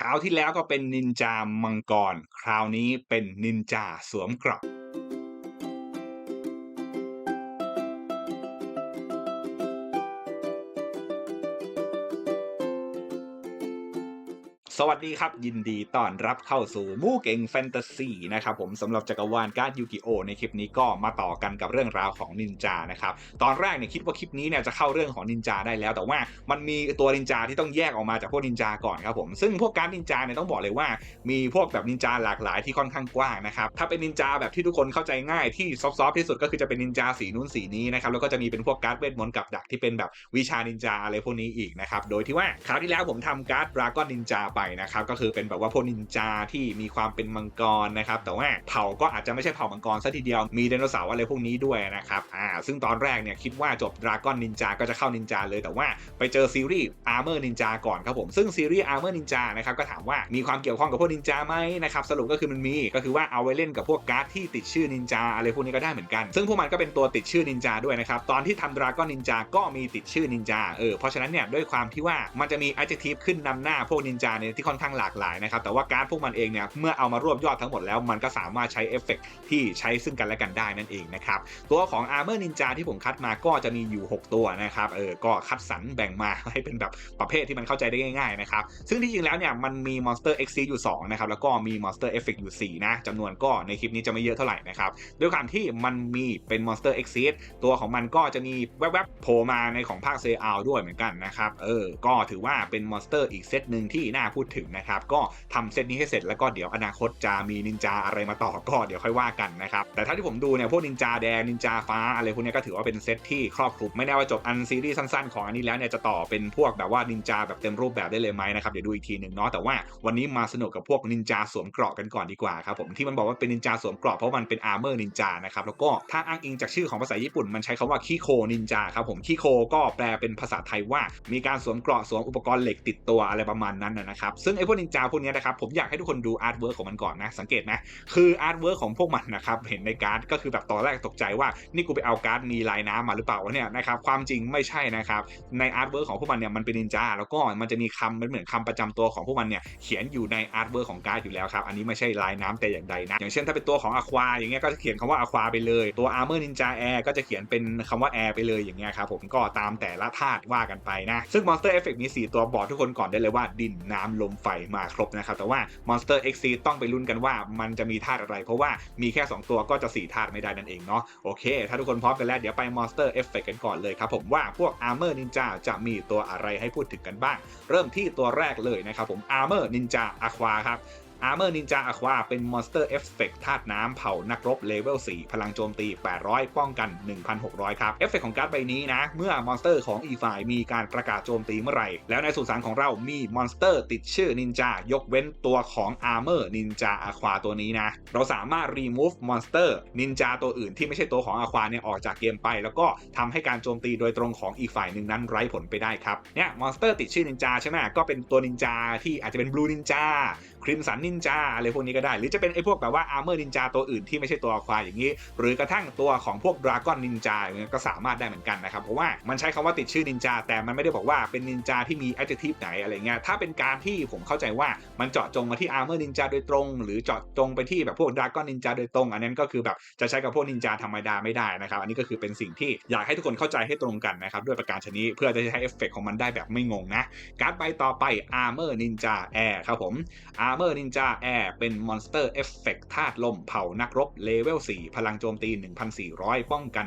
คราวที่แล้วก็เป็นนินจามังกร คราวนี้เป็นนินจาสวมเกราะ สวัสดีครับ ยินดีต้อนรับเข้าสู่มูเก่งแฟนตาซีนะครับผมสำหรับจักรวาลการ์ดยูกิโอในคลิปนี้ก็มาต่อกันกับเรื่องราวของนินจานะครับตอนแรกเนี่ยคิดว่าคลิปนี้เนี่ยจะเข้าเรื่องของนินจาได้แล้ว แต่ว่ามันมีตัวนินจาที่ต้องแยกออกมาจากพวกนินจาก่อนครับผมซึ่งพวกการ์ดนินจาเนี่ยต้องบอกเลยว่า มีพวกแบบนินจาหลากหลายที่ค่อนข้างกว้างนะครับถ้าเป็นนินจาแบบที่ทุกคนเข้าใจง่ายที่ซอฟต์ที่สุดก็คือจะเป็นนินจาสีนู้นสีนี้นะครับแล้วก็จะมีเป็นพวกการ์ดเวทมนต์กับดักที่เป็นแบบวิชานินจาอะไรพวกนี้อีกนะครับโดยที่ว่าคราวที่แล้วผมทำการ์ดดราก้อนนินจาไปนะครับก็คือเป็นแบบว่าพวกนินจาที่มีความเป็นมังกรนะครับแต่ว่าเผ่าก็อาจจะไม่ใช่เผ่ามังกรซะทีเดียวมีไดโนเสาร์อะไรพวกนี้ด้วยนะครับอ่าซึ่งตอนแรกเนี่ยคิดว่าจบดราก้อนนินจาก็จะเข้านินจาเลยแต่ว่าไปเจอซีรีส์อาร์เมอร์นินจาก่อนครับผมซึ่งซีรีส์อาร์เมอร์นินจานะครับก็ถามว่ามีความเกี่ยวข้องกับพวกนินจาไหมนะครับสรุปก็คือมันมีก็คือว่าเอาไว้เล่นกับพวกการ์ดที่ติดชื่อนินจาอะไรพวกนี้ก็ได้เหมือนกัน ซึ่งพวกมันก็เป็นตัวติดชื่อนินจาด้วยนะครับตอนที่ทำดราก้อนนินจาก็มีติดชื่อนินจาเออเพราะฉะนั้นเนี่ยด้วยความที่ว่ามันจะมี adjective ขึ้นนำหน้าพวกนินจาเนี่ยที่ค่อนข้างหลากหลายนะครับ แต่ว่าการ์ดพวกมันเองเนี่ยเมื่อเอามารวบยอดทั้งหมดแล้วมันก็สามารถใช้เอฟเฟกต์ที่ใช้ซึ่งกันและกันได้นั่นเองนะครับ ตัวของ Armor Ninja ที่ผมคัดมาก็จะมีอยู่ 6 ตัวนะครับเออก็คัดสรรแบ่งมาให้เป็นแบบประเภทที่มันเข้าใจได้ง่ายๆนะครับซึ่งที่จริงแล้วเนี่ยมันมี Monster X อยู่2นะครับแล้วก็มี Monster Effect อยู่ 4 นะจำนวนก็ในคลิปนี้จะไม่เยอะเท่าไหร่นะครับด้วยความที่มันมีเป็น Monster X ตัวของมันก็จะมีแวบๆโผล่มาในของภาคเซอาด้วยเหมือนกันนะครับเออก็ถือว่าเป็นมอนสเตอร์อีกเซตหนึ่งที่น่าพูดถึงนะครับ ก็ทำเซตนี้ให้เสร็จแล้วก็เดี๋ยวอนาคตจะมีนินจาอะไรมาต่อก็เดี๋ยวค่อยว่ากันนะครับ แต่ถ้าที่ผมดูเนี่ยพวกนินจาแดงนินจาฟ้าอะไรพวกนี้ก็ถือว่าเป็นเซตที่ครอบคลุมไม่แน่ว่าจบอันซีรีส์สั้นๆของอันนี้แล้วเนี่ยจะต่อเป็นพวกแบบว่านินจาแบบเต็มรูปแบบได้เลยไหมนะครับเดี๋ยวดูอีกทีหนึ่งเนาะแต่ว่าวันนี้มาสนุกกับพวกนินจาสวมเกราะกันก่อนดีกว่าครับผมที่มันบอกว่าเป็นนินจาสวมเกราะเพราะมันเป็นอาร์เมอร์นินจานะครับแล้วก็ถ้าอ้างอิงจากชื่อของภาษาญี่ปุ่นมันใช้คำว่าคิโคนินจาครับผมคิโคก็แปลเป็นภาษาไทยว่า มีการสวมเกราะสวมอุปกรณ์เหล็กติดตัวอะไรประมาณนั้นนะครับซึ่งไอ้พวกนินจาพวกนี้นะครับผมอยากให้ทุกคนดูอาร์ตเวิร์กของมันก่อนนะ สังเกตนะคืออาร์ตเวิร์กของพวกมันนะครับเห็นในการ์ดก็คือแบบตอนแรกตกใจว่านี่กูไปเอาการ์ดมีลายน้ำมาหรือเปล่าวะเนี่ยนะครับความจริงไม่ใช่นะครับในอาร์ตเวิร์กของพวกมันเนี่ยมันเป็นนินจาแล้วก็มันจะมีคำมันเหมือนคำประจำตัวของพวกมันเนี่ยเขียนอยู่ในอาร์ตเวิร์กของการ์ดอยู่แล้วครับอันนี้ไม่ใช่ลายน้ำแต่อย่างใดนะอย่างเช่นถ้าเป็นตัวของอควาอย่างเงี้ยก็จะเขียนคำว่าอควาไปเลยตัวอาร์เมอร์นินจาแอร์ก็จะเขียนเป็นคำว่าแอร์ไปเลยอย่างเงี้ยครับผมก็ตามแต่ละธาตุว่ากันไปนะซึ่ง Monster Effect มี 4 ตัวบอกทุกคนก่อนได้เลยว่าดินน้ำลมไฟมาครบนะครับ แต่ว่า Monster X ต้องไปลุ้นกันว่ามันจะมีธาตุอะไร เพราะว่ามีแค่ 2 ตัวก็จะ4ธาตุไม่ได้นั่นเองเนาะโอเค ถ้าทุกคนพร้อมกันแล้วเดี๋ยวไป Monster Effect กันก่อนเลยครับผมว่าพวก Armor Ninja จะมีตัวอะไรให้พูดถึงกันบ้าง เริ่มที่ตัวแรกเลยนะครับผม Armor Ninja Aqua ครับ Armor Ninja Aqua เป็น Monster Effect ธาตุน้ำเผานักรบเลเวล 4 พลังโจมตี 800 ป้องกัน 1,600 ครับ เอฟเฟกของการ์ดใบนี้นะ เมื่อมอนสเตอร์ของอีฝ่ายมีการประกาศโจมตีเมื่อไหร่ แล้วในสุสานของเรามีมอนสเตอร์ติดชื่อนินจายกเว้นตัวของ Armor Ninja Aqua ตัวนี้นะ เราสามารถ remove monster นินจาตัวอื่นที่ไม่ใช่ตัวของ Aqua เนี่ยออกจากเกมไป แล้วก็ทำให้การโจมตีโดยตรงของอีกฝ่ายหนึ่งนั้นไร้ผลไปได้ครับเนี่ยมอนสเตอร์ติดชื่อนินจาใช่ไหมก็เป็นตัวนินจาที่อาจจะเป็นบลูนินจาคริมสันนินจาอะไรพวกนี้ก็ได้ หรือจะเป็นไอ้พวกแบบว่าอาร์เมอร์นินจาตัวอื่นที่ไม่ใช่ตัวควายอย่างนี้ หรือกระทั่งตัวของพวกดราก้อนนินจาเงี้ยก็สามารถได้เหมือนกันนะครับเพราะว่ามันใช้คำว่าติดชื่อนินจาแต่มันไม่ได้บอกว่าเป็นนินจาที่มี adjective ไหนอะไรเงี้ยถ้าเป็นการที่ผมเข้าใจว่ามันเจาะจงมาที่อาร์เมอร์นินจาโดยตรง หรือเจาะจงไปที่แบบพวกดราก้อนนินจาโดยตรง อันนั้นก็คือแบบจะใช้กับพวกนินจาธรรมดาไม่ได้นะครับอันนี้ก็คือเป็นสิ่งที่อยากให้ทุกคนเข้าใจให้ตรงกันนะครับด้วยประการชนิดเพื่อจะใช้เอฟเฟกของมันได้แบบไม่งงนะการ์ดใบต่อไป Armor Ninja Air ครับผม Armor Ninja Air เป็นมอนสเตอร์เอฟเฟกธาตุลมเผานักรบเลเวล 4 พลังโจมตี 1,400 ป้องกัน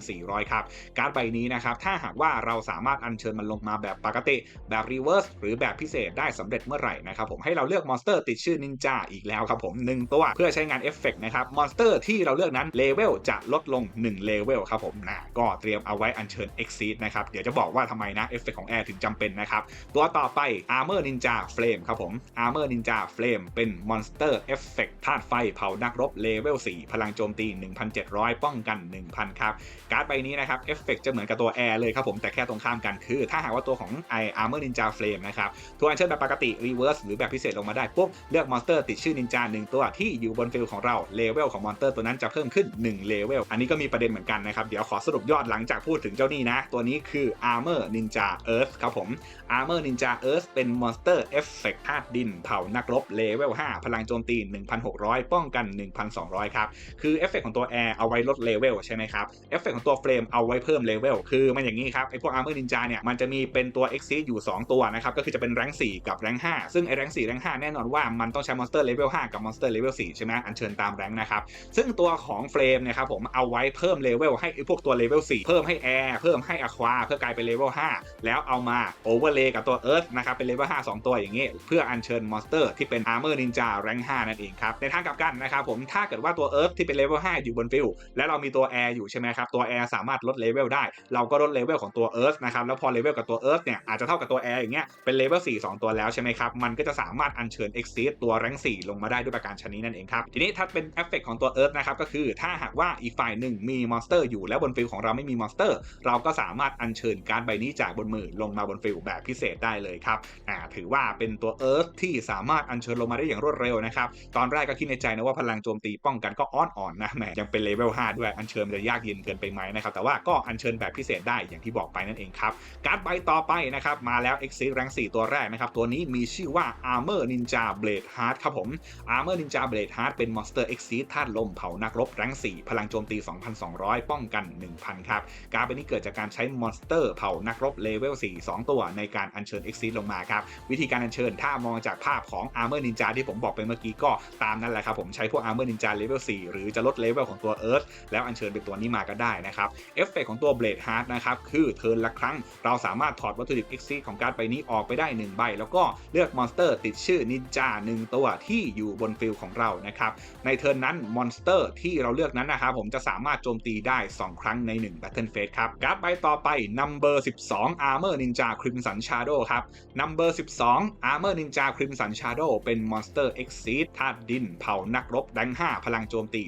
1,400 ครับ การ์ดใบนี้นะครับ ถ้าหากว่าเราสามารถอัญเชิญมันลงมาแบบปกติ แบบรีเวิร์สหรือแบบพิเศษได้สำเร็จเมื่อไหร่นะครับผมให้เราเลือกมอนสเตอร์ติดชื่อนินจาอีกแล้วครับผม 1 ตัวเพื่อใช้งานเอฟเฟกนะครับมอนสเตอร์ที่เราเลือกนั้นเลเวลจะลดลง1เลเวลครับผมนะก็เตรียมเอาไว้อัญเชิญ Exceed นะครับเดี๋ยวจะบอกว่าทำไมนะเอฟเฟกของแอร์ถึงจำเป็นนะครับตัวต่อไป Armor Ninja Flame ครับผม Armor Ninja Flame เป็นมอนสเตอร์เอฟเฟกธาตุไฟเผานักรบเลเวล 4 พลังโจมตี 1,700 ป้องกัน 1,000 ครับ การ์ดใบนี้นะครับเอฟเฟกจะเหมือนกับตัวแอร์เลยครับผม แต่แค่ตรงข้ามกันคือ ถ้าหากว่าตัวของไออาร์เมอร์นินจาเฟลมนะครับทัวร์เชิญแบบปกติรีเวิร์สหรือแบบพิเศษลงมาได้ปุ๊บเลือกมอนสเตอร์ติดชื่อนินจาหนึ่งตัวที่อยู่บนฟิลของเราเลเวลของมอนสเตอร์ตัวนั้นจะเพิ่มขึ้น1เลเวลอันนี้ก็มีประเด็นเหมือนกันนะครับเดี๋ยวขอสรุปยอดหลังจากพูดถึงเจ้านี่นะตัวนี้คือ Armor Ninja Earth ครับผม Armor Ninja Earth เป็นมอนสเตอร์เอฟเฟกธาตุดินเผานักรบเลเวเล5พลังโจมตี 1,600 ป้องกัน 1,200 ครับ คือเอฟเฟกของตัวแอร์เอาไว้ลดเลเวลใช่ไหมครับ เอฟเฟกของตัวเฟรมเอาไว้เพิ่มเลเวลคือมันอย่างนี้ครับ ไอพวก Armor Ninja เนี่ย มันจะมีเป็นตัว Exceed อยู่ 2 ตัวนะครับ ก็คือจะเป็นแรง4กับแรง5ซึ่งไอแรง4แรง5แน่นอนว่ามันต้องใช้มอนสเตอร์เลเวล5กับมอนสเตอร์เลเวล4ใช่ไหมอันเชิญตามแรงนะครับซึ่งตัวของเฟรมนี่ยครับผมเอาไว้เพิ่มเลเวลให้ไอพวกตัวเลเวล4เพิ่มให้แอร์เพิ่มให้อะควาเพื่อกลายเป็นเลเวล5แล้วเอามาโอเวอร์เลย์กับตัวเอิร์ธนะครับเป็นเลเวล5 2 ตัวอย่างนี้ เพื่ออัญเชิญมอนสเตอร์ที่เป็น Armor Ninja แรง5นั่นเองครับ ในทางกลับกันนะครับผมถ้าเกิดว่าตัวเอิร์ธที่เป็นเลเวล5อยู่บนฟิลแล้วเรามีตัวแอร์อยู่ใช่ไหมครับ ตัวแอร์สามารถลดเลเวลได้ เราก็ลดเลเวลของตัวเอิร์ธนะครับ แล้วพอเลเวลกับตัวเอิร์ธเนี่ยอาจจะเท่ากับตัวแอร์อย่างเงี้ยเป็นเลเวล4 2 ตัวแล้วใช่ไหมครับ มันก็จะสามารถอัญเชิญ Exceed ตัวแรง4ลงมาได้ด้วยประการชนิดนั่นเองครับ ทีนี้ถ้าเป็นเอฟเฟกของตัวเอิร์ธนะครับก็คือถ้าหากว่าอีกฝ่ายหนึ่งมีมอนสเตอร์อยู่แล้วบนฟิลของเราไม่มีมอนสเตอร์ เราก็สามารถอัญเชิญการ์ดใบนี้จากบนมือลงมาบนฟิลแบบพิเศษได้เลยครับอ่าถือว่าเป็นตัวเอิร์ธที่สามารถอัญเชิญลงมาได้อย่างรวดเร็วนะครับ ตอนแรกก็คิดในใจนะว่าพลังโจมตีป้องกันก็อ่อนอ่อนะแหมยังเป็นเลเวล5ด้วยอัญเชิญจะยากเย็นเกินไปไหมนะครับแต่ว่าก็อัญเชิญแบบพิเศษได้อย่างที่บอกไปนั่นเองครับการ์ดใบต่อไปนะครับมาแล้ว X แรง4ตัวแรกนะครับตัวนี้มีชื่อว่า Armor Ninja Blade Heart ครับผม Armor Ninja Blade Heart เป็น Monster X ธาตุลมเผานักรบแรง4พลังโจมตี 2,200 ป้องกัน 1,000 ครับการ์ดใบนี้เกิดจากการใช้มอนสเตอร์เผานักรบเลเวล4 2 ตัวในการอัญเชิญ X ลงมาครับวิธีการอัญเชิญถ้ามองจากภาพของ Armor Ninja ที่ผมบอกไปเมื่อกี้ก็ตามนั้นแหละครับผมใช้พวก Armor Ninja Level 4 หรือจะลดเลเวลของตัว Earth แล้วอัญเชิญเป็นตัวนี้มาก็ได้นะครับเอฟเฟกของตัว Blade Heart นะครับคือเทิร์นละครั้ง เราสามารถถอดวัตถุดิบ X ของการ์ดใบนี้ออกไปได้ 1 ใบ แล้วก็เลือกมอนสเตอร์ติดชื่อนินจา1ตัวที่อยู่บนฟิลของเรานะครับในเทิร์นนั้นมอนสเตอร์ที่เราเลือกนั้นนะครับผมจะสามารถโจมตีได้ 2 ครั้งใน1 Battle Phase ครับการ์ดใบต่อไป Number 12 Armor Ninja Crimson Shadow ครับ Number 12 Armor Ninja Crimson Shadow เป็น Monster Exceed ธาตุดิน เผานักรบแรง5 พลังโจมตี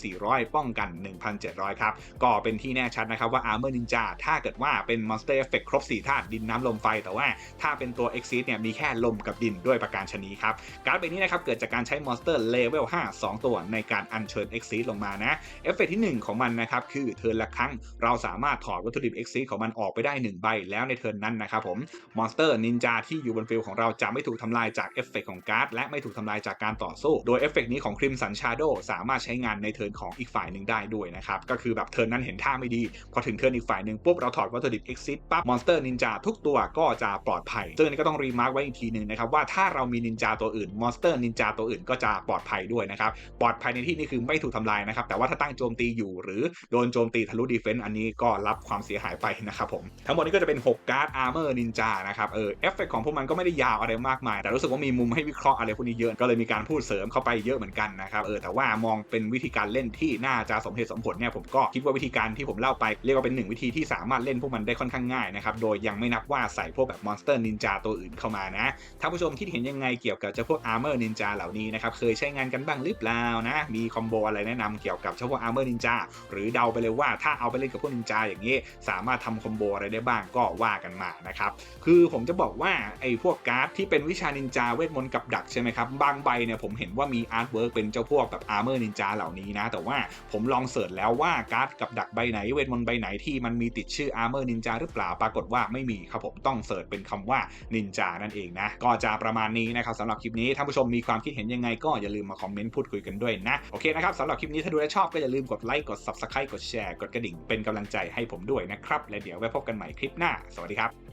2,400 ป้องกัน 1,700 ครับ ก็เป็นที่แน่ชัดนะครับว่า Armor Ninja ถ้าเกิดว่าเป็น Monster Effect ครบ 4 ธาตุดินน้ำลมไฟ แต่ว่าถ้าเป็นตัว Exceed เนี่ยมีแค่ลมกับดินด้วยประการชนีครับการ์ดใบนี้นะครับเกิดจากการใช้ Monster Level 5 2 ตัวในการอัญเชิญ Exceed ลงมานะเอฟเฟกที่ 1 ของมันนะครับคือเทิร์นละครั้งเราสามารถถอดวัตถุดิบ Exceed ของมันออกไปได้ 1 ใบแล้วในเทิร์นนั้นนะครับผมมอนสเตอร์นินจาที่อยู่บนฟิลของเราจะไม่ถูกทำลายจากเอฟเฟกของการ์ดและไม่ถูกทำลายจากการต่อสู้ โดยเอฟเฟกนี้ของ Crimson Shadow สามารถใช้งานในเทิร์นของอีกฝ่ายหนึ่งได้ด้วยนะครับ ก็คือแบบเทิร์นนั้นเห็นท่าไม่ดี พอถึงเทิร์นอีกฝ่ายหนึ่งปุ๊บเราถอดวัตถุดิบ Exit ปั๊บมอนสเตอร์นินจาทุกตัวก็จะปลอดภัย ซึ่งอันนี้ก็ต้องรีมาร์กไว้อีกทีหนึ่งนะครับว่าถ้าเรามีนินจาตัวอื่นมอนสเตอร์นินจาตัวอื่นก็จะปลอดภัยด้วยนะครับปลอดภัยในที่นี้คือไม่ถูกทำลายนะครับแต่ว่าถ้าตั้งโจมตีอยู่หรือโดนโจมตีทะลุดีเฟนต์อันนี้ก็รับความเสียหายไปนะครับผมทั้งหมดนี้ก็จะเป็น 6 การ์ดอาร์เมอร์นินจานะครับเออเอฟเฟกของพวกมันก็ไม่ได้ยาวอะไรมากมาย แต่รู้สึกว่ามีมุมให้วิเคราะห์อะไรพวกนี้เยอะก็เลยมีการพูดเสริมเข้าไปเยอะเหมือนกันนะครับเออแต่ว่ามองเป็นวิธีการเล่นที่น่าจะสมเหตุสมผลเนี่ยผมก็คิดว่าวิธีการที่ผมเล่าไปเรียกว่าเป็นหนึ่งวิธีที่สามารถเล่นพวกมันได้ค่อนข้างง่ายนะครับโดยยังไม่นับว่าใส่พวกแบบมอนสเตอร์นินจาตัวอื่นเข้ามานะท่านผู้ชมคิดเห็นยังไงเกี่ยวกับเจ้าพวกอาร์เมอร์นินจาเหล่านี้นะครับเคยใช้งานกันบ้างหรือเปล่านะมีคอมโบอะไรแนะนำเกี่ยวกับเจ้าพวกอาร์เมอร์นินจาหรือเดาไปเลยว่าถ้าเอาไปเล่นกับพวกนินจาอย่างนี้สามารถทำคอมโบอะไรได้บ้างก็ว่ากันมานะครับคือผมจะบอกว่าไอ้พวกการ์ดที่เป็นวิชานินจาเวทมนต์กับดักใช่ไหมครับ บางใบเนี่ยผมเห็นว่ามีอาร์ตเวิร์กเป็นเจ้าพวกแบบอาร์เมอร์นินจาเหล่านี้นะ แต่ว่าผมลองเสิร์ชแล้วว่าการ์ดกับดักใบไหนเวทมนต์ใบไหนที่มันมีติดชื่ออาร์เมอร์นินจาหรือเปล่าปรากฏว่าไม่มีครับผมต้องเสิร์ชเป็นคำว่านินจานั่นเองนะ ก็จะประมาณนี้นะครับสำหรับคลิปนี้ท่านผู้ชมมีความคิดเห็นยังไงก็อย่าลืมมาคอมเมนต์พูดคุยกันด้วยนะโอเคนะครับสำหรับคลิปนี้ถ้าดูและชอบก็อย่าลืมกดไลค์กด subscribe กดแชร์กดกระดิ่งเป็นกำลังใจให้ผมด้วยนะครับและเดี๋ยวไว้พบกันใหม่คลิปหน้า สวัสดีครับ